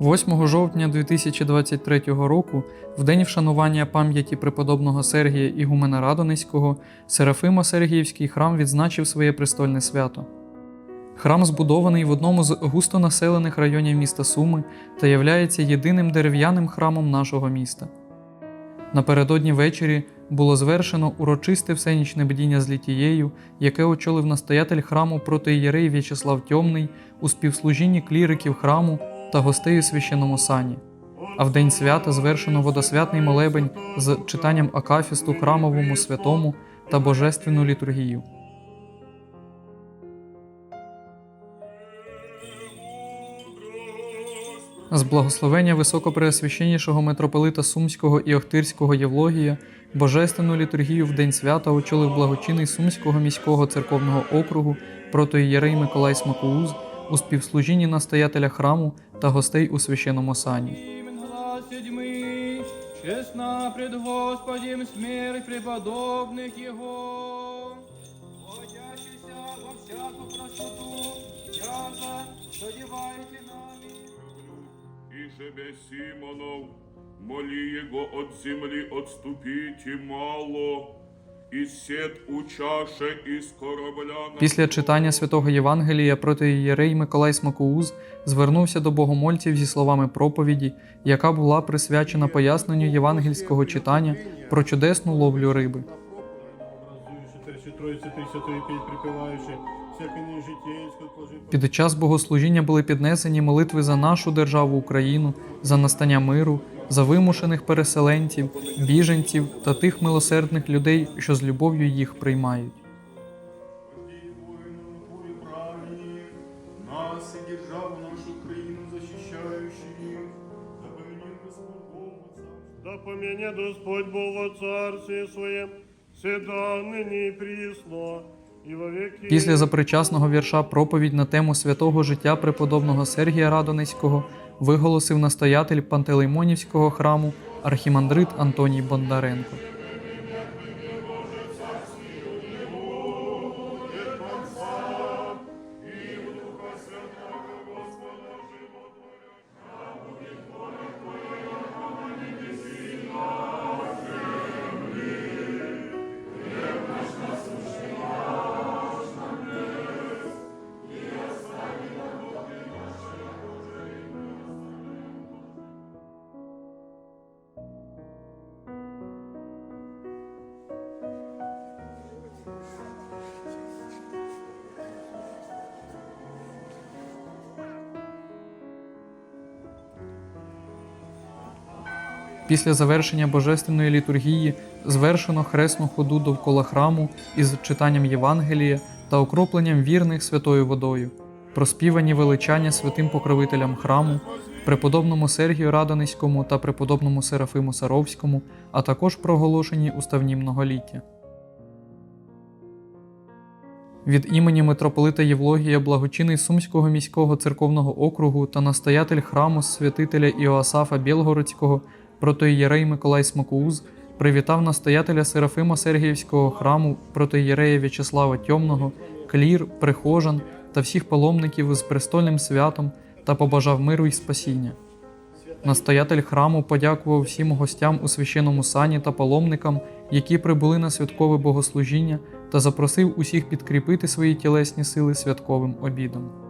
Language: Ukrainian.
8 жовтня 2023 року, в день вшанування пам'яті преподобного Сергія Ігумена Радонецького, Серафимо Сергіївський храм відзначив своє престольне свято. Храм збудований в одному з густонаселених районів міста Суми та являється єдиним дерев'яним храмом нашого міста. Напередодні ввечері було звершено урочисте всенічне бдіння з літією, яке очолив настоятель храму протиєрей В'ячеслав Тьомний у співслужінні кліриків храму та гостей у священному сані. А в день свята звершено водосвятний молебень з читанням акафісту храмовому святому та божественну літургію. З благословення високопреосвященнішого митрополита Сумського і Охтирського Євлогія божественну літургію в день свята очолив благочинний Сумського міського церковного округу протоієрей Миколай Смакоуз у співслужінні настоятеля храму та гостей у священному сані. Честно пред смерть преподобных Его. Водящийся во всяку нами. И жебе Симонов, моли его от земли отступите мало, и сед у чаше из корабля Після читання святого Євангелія протиєрей Миколай Смакоуз звернувся до богомольців зі словами проповіді, яка була присвячена поясненню євангельського читання про чудесну ловлю риби. Під час богослужіння були піднесені молитви за нашу державу Україну, за настання миру, за вимушених переселенців, біженців та тих милосердних людей, що з любов'ю їх приймають. запомни Господь Бог во царстве своем, всегда ныне и присно. Після запричасного вірша проповідь на тему святого життя преподобного Сергія Радонецького виголосив настоятель Пантелеймонівського храму архімандрит Антоній Бондаренко. Після завершення божественної літургії звершено хресну ходу довкола храму із читанням Євангелія та окропленням вірних святою водою, проспівані величання святим покровителям храму, преподобному Сергію Радонецькому та преподобному Серафиму Саровському, а також проголошені уставні многоліття. Від імені митрополита Євлогія благочинний Сумського міського церковного округу та настоятель храму святителя Іоасафа Білгородського протоієрей Миколай Смакоуз привітав настоятеля Серафима Сергіївського храму протоієрея В'ячеслава Тьомного, клір, прихожан та всіх паломників з престольним святом та побажав миру й спасіння. Настоятель храму подякував всім гостям у священному сані та паломникам, які прибули на святкове богослужіння, та запросив усіх підкріпити свої тілесні сили святковим обідом.